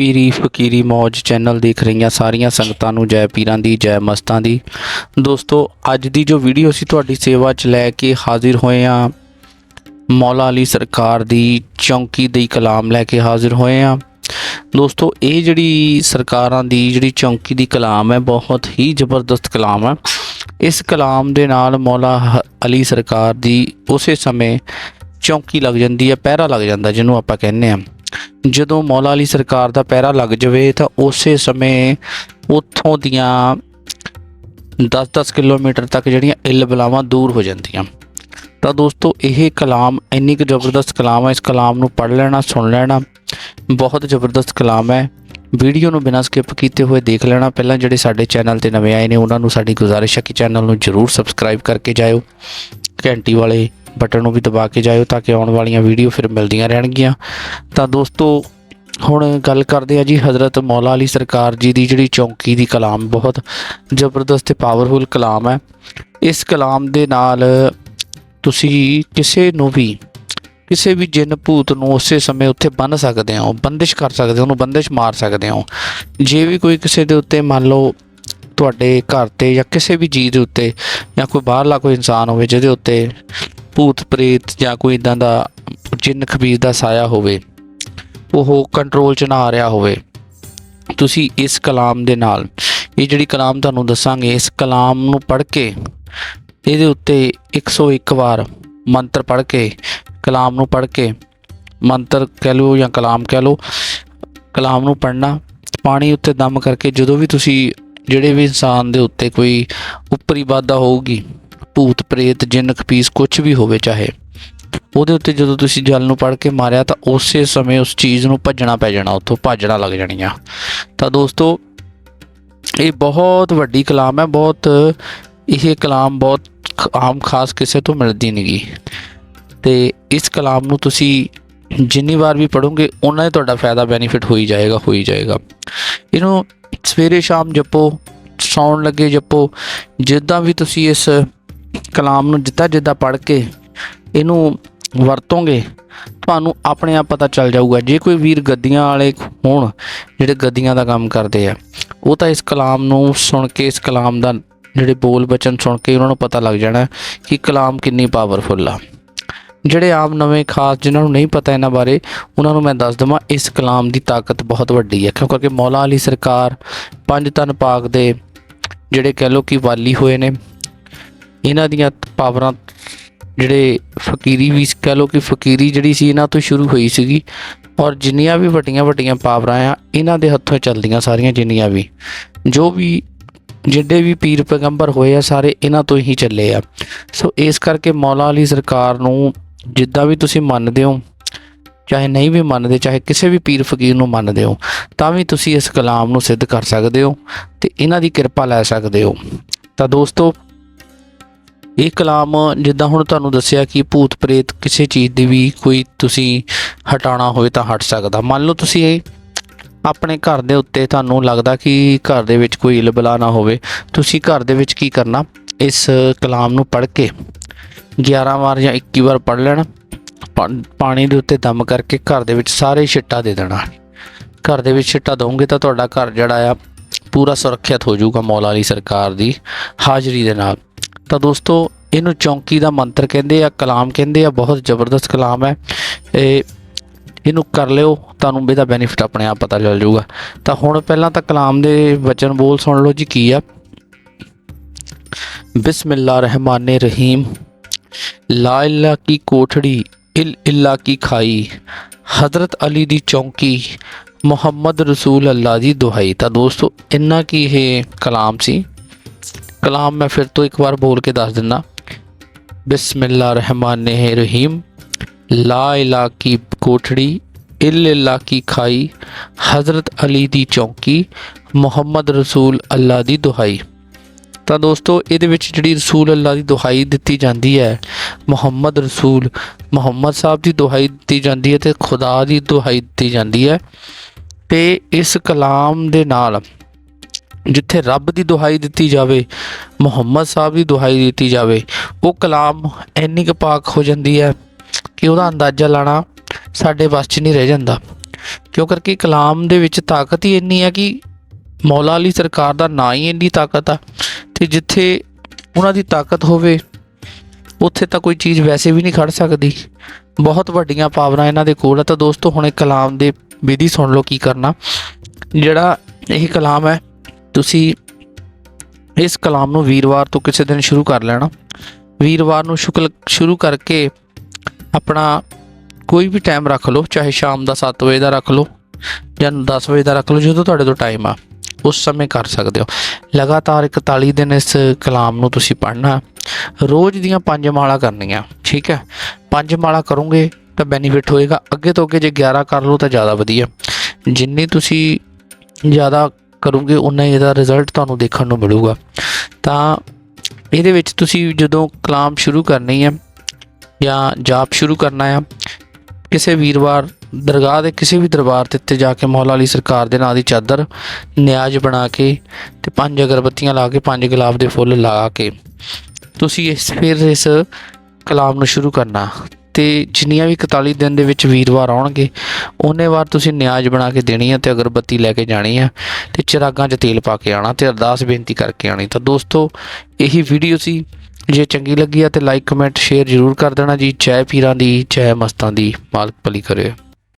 ਪੀਰੀ ਫਕੀਰੀ ਮੌਜ ਚੈਨਲ ਦੇਖ ਰਹੀਆਂ ਸਾਰੀਆਂ ਸੰਗਤਾਂ ਨੂੰ, ਜੈ ਪੀਰਾਂ ਦੀ, ਜੈ ਮਸਤਾਂ ਦੀ। ਦੋਸਤੋ, ਅੱਜ ਦੀ ਜੋ ਵੀਡੀਓ ਅਸੀਂ ਤੁਹਾਡੀ ਸੇਵਾ 'ਚ ਲੈ ਕੇ ਹਾਜ਼ਰ ਹੋਏ ਆ, ਮੌਲਾ ਅਲੀ ਸਰਕਾਰ ਦੀ ਚੌਂਕੀ ਦੀ ਕਲਾਮ ਲੈ ਕੇ ਹਾਜ਼ਰ ਹੋਏ ਆ। ਦੋਸਤੋ, ਇਹ ਜਿਹੜੀ ਸਰਕਾਰਾਂ ਦੀ ਜਿਹੜੀ ਚੌਂਕੀ ਦੀ ਕਲਾਮ ਹੈ, ਬਹੁਤ ਹੀ ਜ਼ਬਰਦਸਤ ਕਲਾਮ ਹੈ। ਇਸ ਕਲਾਮ ਦੇ ਨਾਲ ਮੌਲਾ ਅਲੀ ਸਰਕਾਰ ਦੀ ਉਸੇ ਸਮੇਂ ਚੌਂਕੀ ਲੱਗ ਜਾਂਦੀ ਹੈ, ਪਹਿਰਾ ਲੱਗ ਜਾਂਦਾ, ਜਿਹਨੂੰ ਆਪਾਂ ਕਹਿੰਦੇ ਆ। ਜਦੋਂ ਮੌਲਾ ਅਲੀ ਸਰਕਾਰ ਦਾ ਪਹਿਰਾ ਲੱਗ ਜਾਵੇ ਤਾਂ ਉਸੇ ਸਮੇਂ ਉੱਥੋਂ ਦੀਆਂ 10-10 ਕਿਲੋਮੀਟਰ ਤੱਕ ਜਿਹੜੀਆਂ ਇੱਲ ਬਲਾਵਾਂ ਦੂਰ ਹੋ ਜਾਂਦੀਆਂ। ਤਾਂ ਦੋਸਤੋ, ਇਹ ਕਲਾਮ ਇੰਨੀ ਕੁ ਜ਼ਬਰਦਸਤ ਕਲਾਮ ਹੈ ਇਸ ਕਲਾਮ ਨੂੰ ਪੜ੍ਹ ਲੈਣਾ, ਸੁਣ ਲੈਣਾ, ਬਹੁਤ ਜ਼ਬਰਦਸਤ ਕਲਾਮ ਹੈ। ਵੀਡੀਓ ਨੂੰ ਬਿਨਾਂ ਸਕਿਪ ਕੀਤੇ ਹੋਏ ਦੇਖ ਲੈਣਾ। ਪਹਿਲਾਂ ਜਿਹੜੇ ਸਾਡੇ ਚੈਨਲ ਤੇ ਨਵੇਂ ਆਏ ਨੇ, ਉਹਨਾਂ ਨੂੰ ਸਾਡੀ ਗੁਜ਼ਾਰਿਸ਼ ਹੈ ਕਿ ਚੈਨਲ ਨੂੰ ਜਰੂਰ ਸਬਸਕ੍ਰਾਈਬ ਕਰਕੇ ਜਾਇਓ। ਘੰਟੀ ਵਾਲੇ ਬਟਨ ਨੂੰ ਵੀ ਦਬਾ ਕੇ ਜਾਇਓ ਤਾਂ ਕਿ ਆਉਣ ਵਾਲੀਆਂ ਵੀਡੀਓ ਫਿਰ ਮਿਲਦੀਆਂ ਰਹਿਣਗੀਆਂ। ਤਾਂ ਦੋਸਤੋ, ਹੁਣ ਗੱਲ ਕਰਦੇ ਆ ਜੀ ਹਜ਼ਰਤ ਮੌਲਾ ਅਲੀ ਸਰਕਾਰ ਜੀ ਦੀ ਜਿਹੜੀ ਚੌਂਕੀ ਦੀ ਕਲਾਮ, ਬਹੁਤ ਜ਼ਬਰਦਸਤ ਤੇ ਪਾਵਰਫੁਲ ਕਲਾਮ ਹੈ। ਇਸ ਕਲਾਮ ਦੇ ਨਾਲ ਤੁਸੀਂ ਕਿਸੇ ਨੂੰ ਵੀ, ਕਿਸੇ ਵੀ ਜਿੰਨ ਭੂਤ ਨੂੰ ਉਸੇ ਸਮੇਂ ਉੱਥੇ ਬੰਨ ਸਕਦੇ ਹੋ, ਬੰਦਿਸ਼ ਕਰ ਸਕਦੇ ਹੋ, ਉਹਨੂੰ ਬੰਦਿਸ਼ ਮਾਰ ਸਕਦੇ ਹੋ। ਜੇ ਵੀ ਕੋਈ ਕਿਸੇ ਦੇ ਉੱਤੇ ਮੰਨ ਲਓ ਤੁਹਾਡੇ ਘਰ ਤੇ ਜਾਂ ਕਿਸੇ ਵੀ ਜੀਵ ਦੇ ਉੱਤੇ ਜਾਂ ਕੋਈ ਬਾਹਰਲਾ ਕੋਈ ਇਨਸਾਨ ਹੋਵੇ ਜਿਹਦੇ ਉੱਤੇ ਭੂਤ ਪ੍ਰੇਤ ਜਾਂ ਕੋਈ ਇਦਾਂ ਦਾ ਜਿੰਨ ਖਬੀਰ ਦਾ ਸਾਇਆ ਹੋਵੇ, ਉਹ ਕੰਟਰੋਲ 'ਚ ਨਾ ਆ ਰਿਹਾ ਹੋਵੇ, ਤੁਸੀਂ ਇਸ ਕਲਾਮ ਦੇ ਨਾਲ, ਇਹ ਜਿਹੜੀ ਕਲਾਮ ਤੁਹਾਨੂੰ ਦੱਸਾਂਗੇ, ਇਸ ਕਲਾਮ ਨੂੰ ਪੜ੍ਹ ਕੇ, ਇਹਦੇ ਉੱਤੇ 101 ਵਾਰ ਮੰਤਰ ਪੜ੍ਹ ਕੇ, ਕਲਾਮ ਨੂੰ ਪੜ੍ਹ ਕੇ, ਮੰਤਰ ਕਹਿ ਲਓ ਜਾਂ ਕਲਾਮ ਕਹਿ ਲਓ, ਕਲਾਮ ਨੂੰ ਪੜ੍ਹਨਾ, ਪਾਣੀ ਉੱਤੇ ਦਮ ਕਰਕੇ ਜਦੋਂ ਵੀ ਤੁਸੀਂ ਜਿਹੜੇ ਵੀ ਇਨਸਾਨ ਦੇ ਉੱਤੇ ਕੋਈ ਉੱਪਰੀ ਬਾਧਾ ਹੋਊਗੀ ਭੂਤ ਪ੍ਰੇਤ, ਜਿੰਨ ਖਪੀਸ ਕੁਝ ਵੀ ਹੋਵੇ ਚਾਹੇ, ਉਹਦੇ ਉੱਤੇ ਜਦੋਂ ਤੁਸੀਂ ਜਲ ਨੂੰ ਪੜ੍ਹ ਕੇ ਮਾਰਿਆ ਤਾਂ ਉਸੇ ਸਮੇਂ ਉਸ ਚੀਜ਼ ਨੂੰ ਭੱਜਣਾ ਪੈ ਜਾਣਾ, ਉੱਥੋਂ ਭੱਜਣਾ ਲੱਗ ਜਾਣੀਆਂ। ਤਾਂ ਦੋਸਤੋ, ਇਹ ਬਹੁਤ ਵੱਡੀ ਕਲਾਮ ਹੈ, ਬਹੁਤ, ਇਹ ਕਲਾਮ ਬਹੁਤ ਆਮ ਖਾਸ ਕਿਸੇ ਤੋਂ ਮਿਲਦੀ ਨਹੀਂਗੀ ਤੇ ਇਸ ਕਲਾਮ ਨੂੰ ਤੁਸੀਂ ਜਿੰਨੀ ਵਾਰ ਵੀ ਪੜੋਗੇ ਉਹਨਾਂ ਹੀ ਤੁਹਾਡਾ ਫਾਇਦਾ ਬੈਨੀਫਿਟ ਹੋਈ ਜਾਏਗਾ ਹੋਈ ਜਾਏਗਾ। ਇਹਨੂੰ ਸਵੇਰੇ ਸ਼ਾਮ ਜਪੋ, ਸੌਣ ਲੱਗੇ ਜਪੋ, ਜਿੱਦਾਂ ਵੀ ਤੁਸੀਂ ਇਸ ਕਲਾਮ ਨੂੰ ਜਿੱਦਾਂ ਜਿੱਦਾਂ ਪੜ੍ਹ ਕੇ ਇਹਨੂੰ ਵਰਤੋਂਗੇ, ਤੁਹਾਨੂੰ ਆਪਣੇ ਆਪ ਪਤਾ ਚੱਲ ਜਾਊਗਾ। ਜੇ ਕੋਈ ਵੀਰ ਗੱਦੀਆਂ ਵਾਲੇ ਹੋਣ, ਜਿਹੜੇ ਗੱਦੀਆਂ ਦਾ ਕੰਮ ਕਰਦੇ ਆ, ਉਹ ਤਾਂ ਇਸ ਕਲਾਮ ਨੂੰ ਸੁਣ ਕੇ, ਇਸ ਕਲਾਮ ਦਾ ਜਿਹੜੇ ਬੋਲ ਬਚਨ ਸੁਣ ਕੇ ਉਹਨਾਂ ਨੂੰ ਪਤਾ ਲੱਗ ਜਾਣਾ ਕਿ ਕਲਾਮ ਕਿੰਨੀ ਪਾਵਰਫੁੱਲ ਆ। ਜਿਹੜੇ ਆਮ ਨਵੇਂ ਖਾਸ, ਜਿਨ੍ਹਾਂ ਨੂੰ ਨਹੀਂ ਪਤਾ ਇਹਨਾਂ ਬਾਰੇ, ਉਹਨਾਂ ਨੂੰ ਮੈਂ ਦੱਸ ਦਵਾਂ, ਇਸ ਕਲਾਮ ਦੀ ਤਾਕਤ ਬਹੁਤ ਵੱਡੀ ਹੈ ਕਿਉਂ ਕਰਕੇ ਮੌਲਾ ਅਲੀ ਸਰਕਾਰ, ਪੰਜ ਤਨ ਪਾਕ ਦੇ ਜਿਹੜੇ ਕਹਿ ਲੋ ਕਿ ਵਾਲੀ ਹੋਏ ਨੇ ਇਹਨਾਂ ਦੀਆਂ ਪਾਵਰਾਂ ਜਿਹੜੇ ਫਕੀਰੀ ਵੀ ਕਹਿ ਲੋ ਕਿ ਫਕੀਰੀ ਜਿਹੜੀ ਸੀ ਇਹਨਾਂ ਤੋਂ ਸ਼ੁਰੂ ਹੋਈ ਸੀਗੀ ਔਰ ਜਿੰਨੀਆਂ ਵੀ ਵੱਡੀਆਂ ਵੱਡੀਆਂ ਪਾਵਰਾਂ ਆ, ਇਹਨਾਂ ਦੇ ਹੱਥੋਂ ਚੱਲਦੀਆਂ ਸਾਰੀਆਂ ਜਿੰਨੀਆਂ ਵੀ। ਜੋ ਵੀ ਜਿੱਡੇ ਵੀ ਪੀਰ ਪੈਗੰਬਰ ਹੋਏ ਆ, ਸਾਰੇ ਇਹਨਾਂ ਤੋਂ ਹੀ ਚੱਲੇ ਆ। ਸੋ ਇਸ ਕਰਕੇ ਮੌਲਾ ਅਲੀ ਸਰਕਾਰ ਨੂੰ ਜਿੱਦਾਂ ਵੀ ਤੁਸੀਂ ਮੰਨਦੇ ਹੋ, ਚਾਹੇ ਨਹੀਂ ਵੀ ਮੰਨਦੇ, ਚਾਹੇ ਕਿਸੇ ਵੀ ਪੀਰ ਫਕੀਰ ਨੂੰ ਮੰਨਦੇ ਹੋ, ਤਾਂ ਵੀ ਤੁਸੀਂ ਇਸ ਕਲਾਮ ਨੂੰ ਸਿੱਧ ਕਰ ਸਕਦੇ ਹੋ ਤੇ ਇਹਨਾਂ ਦੀ ਕਿਰਪਾ ਲੈ ਸਕਦੇ ਹੋ। ਤਾਂ ਦੋਸਤੋ ਇਹ ਕਲਾਮ ਜਿੱਦਾਂ ਹੁਣ ਤੁਹਾਨੂੰ ਦੱਸਿਆ ਕਿ ਭੂਤ ਪ੍ਰੇਤ ਕਿਸੇ ਚੀਜ਼ ਦੀ ਵੀ ਕੋਈ ਤੁਸੀਂ ਹਟਾਉਣਾ ਹੋਵੇ ਤਾਂ ਹਟ ਸਕਦਾ। ਮੰਨ ਲਓ ਤੁਸੀਂ ਇਹ ਆਪਣੇ ਘਰ ਦੇ ਉੱਤੇ ਤੁਹਾਨੂੰ ਲੱਗਦਾ ਕਿ ਘਰ ਦੇ ਵਿੱਚ ਕੋਈ ਇਲਬਲਾ ਨਾ ਹੋਵੇ। ਤੁਸੀਂ ਘਰ ਦੇ ਵਿੱਚ ਕੀ ਕਰਨਾ? ਇਸ ਕਲਾਮ ਨੂੰ ਪੜ੍ਹ ਕੇ 11 ਵਾਰ ਜਾਂ 21 ਵਾਰ ਪੜ੍ਹ ਲੈਣਾ। ਪਾ- ਪਾਣੀ ਦੇ ਉੱਤੇ ਦਮ ਕਰਕੇ ਘਰ ਦੇ ਵਿੱਚ ਸਾਰੇ ਛਿੱਟਾ ਦੇ ਦੇਣਾ। ਘਰ ਦੇ ਵਿੱਚ ਛਿੱਟਾ ਦੋਗੇ ਤਾਂ ਤੁਹਾਡਾ ਘਰ ਜਿਹੜਾ ਆ ਪੂਰਾ ਸੁਰੱਖਿਅਤ ਹੋ ਜਾਊਗਾ ਮੌਲਾ ਅਲੀ ਸਰਕਾਰ ਦੀ ਹਾਜ਼ਰੀ ਦੇ ਨਾਲ। ਤਾਂ ਦੋਸਤੋ, ਇਹਨੂੰ ਚੌਂਕੀ ਦਾ ਮੰਤਰ ਕਹਿੰਦੇ ਆ, ਕਲਾਮ ਕਹਿੰਦੇ ਆ, ਬਹੁਤ ਜ਼ਬਰਦਸਤ ਕਲਾਮ ਹੈ। ਇਹ ਇਹਨੂੰ ਕਰ ਲਿਓ, ਤੁਹਾਨੂੰ ਇਹਦਾ ਬੈਨੀਫਿਟ ਆਪਣੇ ਆਪ ਪਤਾ ਚੱਲ ਜਾਊਗਾ। ਤਾਂ ਹੁਣ ਪਹਿਲਾਂ ਤਾਂ ਕਲਾਮ ਦੇ ਵਚਨ ਬੋਲ ਸੁਣ ਲਓ ਜੀ, ਕੀ ਆ? ਬਿਸਮਿਲ੍ਲਾ ਰਹਿਮਾਨ ਰਹੀਮ। ਲਾ ਇਲਾ ਕੀ ਕੋਠੜੀ, ਇਲ ਇਲਾ ਕੀ ਖਾਈ। ਹਜ਼ਰਤ ਅਲੀ ਦੀ ਚੌਂਕੀ, ਮੁਹੰਮਦ ਰਸੂਲ ਅੱਲਾ ਦੀ ਦੁਹਾਈ। ਤਾਂ ਦੋਸਤੋ, ਇੰਨਾ ਕੀ ਇਹ ਕਲਾਮ ਸੀ? ਕਲਾਮ ਮੈਂ ਫਿਰ ਤੋਂ ਇੱਕ ਵਾਰ ਬੋਲ ਕੇ ਦੱਸ ਦਿੰਦਾ ਬਿਸਮਿਲ੍ਲਾ ਰਹਿਮਾਨ ਰਹੀਮ ਲਾ ਇਲਾ ਕੀ ਕੋਠੜੀ ਇਲ ਇਲਾ ਕੀ ਖਾਈ ਹਜ਼ਰਤ ਅਲੀ ਦੀ ਚੌਂਕੀ ਮੁਹੰਮਦ ਰਸੂਲ ਅੱਲਾ ਦੀ ਦੁਹਾਈ ਤਾਂ ਦੋਸਤੋ, ਇਹਦੇ ਵਿੱਚ ਜਿਹੜੀ ਰਸੂਲ ਅੱਲਾ ਦੀ ਦੁਹਾਈ ਦਿੱਤੀ ਜਾਂਦੀ ਹੈ, ਮੁਹੰਮਦ ਰਸੂਲ, ਮੁਹੰਮਦ ਸਾਹਿਬ ਦੀ ਦੁਹਾਈ ਦਿੱਤੀ ਜਾਂਦੀ ਹੈ ਤੇ ਖੁਦਾ ਦੀ ਦੁਹਾਈ ਦਿੱਤੀ ਜਾਂਦੀ ਹੈ। ਤੇ ਇਸ ਕਲਾਮ ਦੇ ਨਾਲ ਜਿੱਥੇ ਰੱਬ ਦੀ ਦੁਹਾਈ ਦਿੱਤੀ ਜਾਵੇ, ਮੁਹੰਮਦ ਸਾਹਿਬ ਦੀ ਦੁਹਾਈ ਦਿੱਤੀ ਜਾਵੇ, ਉਹ ਕਲਾਮ ਇੰਨੀ ਕੁ ਪਾਕ ਹੋ ਜਾਂਦੀ ਹੈ ਕਿ ਉਹਦਾ ਅੰਦਾਜ਼ਾ ਲਾਣਾ ਸਾਡੇ ਵੱਸ 'ਚ ਨਹੀਂ ਰਹਿ ਜਾਂਦਾ। ਕਿਉਂ ਕਰਕੇ ਕਲਾਮ ਦੇ ਵਿੱਚ ਤਾਕਤ ਹੀ ਇੰਨੀ ਹੈ ਕਿ ਮੌਲਾ ਅਲੀ ਸਰਕਾਰ ਦਾ ਨਾਂ ਹੀ ਇੰਨੀ ਤਾਕਤ ਆ ਤੇ ਜਿੱਥੇ ਉਹਨਾਂ ਦੀ ਤਾਕਤ ਹੋਵੇ, ਉੱਥੇ ਤਾਂ ਕੋਈ ਚੀਜ਼ ਵੈਸੇ ਵੀ ਨਹੀਂ ਖੜ ਸਕਦੀ। ਬਹੁਤ ਵੱਡੀਆਂ ਪਾਵਰਾਂ ਇਹਨਾਂ ਦੇ ਕੋਲ ਆ। ਤਾਂ ਦੋਸਤੋ, ਹੁਣ ਇਹ ਕਲਾਮ ਦੇ ਵਿਧੀ ਸੁਣ ਲਓ ਕੀ ਕਰਨਾ। ਜਿਹੜਾ ਇਹ ਕਲਾਮ ਹੈ ਤੁਸੀਂ ਇਸ ਕਲਾਮ ਨੂੰ ਵੀਰਵਾਰ ਤੋਂ ਕਿਸੇ ਦਿਨ ਸ਼ੁਰੂ ਕਰ ਲੈਣਾ। ਵੀਰਵਾਰ ਨੂੰ ਸ਼ੁਕਲ, ਸ਼ੁਰੂ ਕਰਕੇ ਆਪਣਾ ਕੋਈ ਵੀ ਟਾਈਮ ਰੱਖ ਲਓ, ਚਾਹੇ ਸ਼ਾਮ ਦਾ 7 ਵਜੇ ਦਾ ਰੱਖ ਲਓ ਜਾਂ 10 ਵਜੇ ਦਾ ਰੱਖ ਲਓ, ਜਦੋਂ ਤੁਹਾਡੇ ਤੋਂ ਟਾਈਮ ਆ, ਉਸ ਸਮੇਂ ਕਰ ਸਕਦੇ ਹੋ। ਲਗਾਤਾਰ 41 ਦਿਨ ਇਸ ਕਲਾਮ ਨੂੰ ਤੁਸੀਂ ਪੜ੍ਹਨਾ। ਰੋਜ਼ ਦੀਆਂ ਪੰਜ ਮਾਲਾ ਕਰਨੀਆਂ, ਠੀਕ ਹੈ? ਪੰਜ ਮਾਲਾ ਕਰੋਗੇ ਤਾਂ ਬੈਨੀਫਿਟ ਹੋਏਗਾ। ਅੱਗੇ ਤੋਂ ਅੱਗੇ ਜੇ 11 ਕਰ ਲਓ ਤਾਂ ਜ਼ਿਆਦਾ ਵਧੀਆ। ਜਿੰਨੀ ਤੁਸੀਂ ਜ਼ਿਆਦਾ ਕਰੋਗੇ ਉਨਾ ਹੀ ਇਹਦਾ ਰਿਜ਼ਲਟ ਤੁਹਾਨੂੰ ਦੇਖਣ ਨੂੰ ਮਿਲੂਗਾ। ਤਾਂ ਇਹਦੇ ਵਿੱਚ ਤੁਸੀਂ ਜਦੋਂ ਕਲਾਮ ਸ਼ੁਰੂ ਕਰਨੀ ਹੈ ਜਾਂ ਜਾਪ ਸ਼ੁਰੂ ਕਰਨਾ ਹੈ, ਕਿਸੇ ਵੀਰਵਾਰ ਦਰਗਾਹ ਦੇ ਕਿਸੇ ਵੀ ਦਰਬਾਰ ਤੇ ਉੱਤੇ ਜਾ ਕੇ ਮੌਲਾ ਅਲੀ ਸਰਕਾਰ ਦੇ ਨਾਂ ਦੀ ਚਾਦਰ ਨਿਆਜ਼ ਬਣਾ ਕੇ ਤੇ ਪੰਜ ਅਗਰਬੱਤੀਆਂ ਲਾ ਕੇ, ਪੰਜ ਗੁਲਾਬ ਦੇ ਫੁੱਲ ਲਾ ਕੇ, ਤੁਸੀਂ ਇਸ, ਫਿਰ ਇਸ ਕਲਾਮ ਨੂੰ ਸ਼ੁਰੂ ਕਰਨਾ। ਤੇ ਜਿੰਨੀਆਂ ਵੀ 41 ਦਿਨ ਦੇ ਵਿੱਚ ਵੀਰਵਾਰ ਆਉਣਗੇ, ਉਹਨੇ ਵਾਰ ਤੁਸੀਂ ਨਿਆਜ਼ ਬਣਾ ਕੇ ਦੇਣੀ ਹੈ ਤੇ ਅਗਰਬੱਤੀ ਲੈ ਕੇ ਜਾਣੀ ਹੈ ਤੇ ਚਿਰਾਗਾਂ 'ਚ ਤੇਲ ਪਾ ਕੇ ਆਣਾ ਤੇ ਅਰਦਾਸ ਬੇਨਤੀ ਕਰਕੇ ਆਣੀ ਤਾਂ ਦੋਸਤੋ, ਇਹੀ ਵੀਡੀਓ ਸੀ। ਜੇ ਚੰਗੀ ਲੱਗੀ ਆ ਤੇ ਲਾਈਕ ਕਮੈਂਟ ਸ਼ੇਅਰ ਜ਼ਰੂਰ ਕਰ ਦੇਣਾ ਜੀ। ਜੈ ਪੀਰਾਂ ਦੀ, ਜੈ ਮਸਤਾਂ ਦੀ। ਮਾਲਕ ਭਲੀ ਕਰੇ।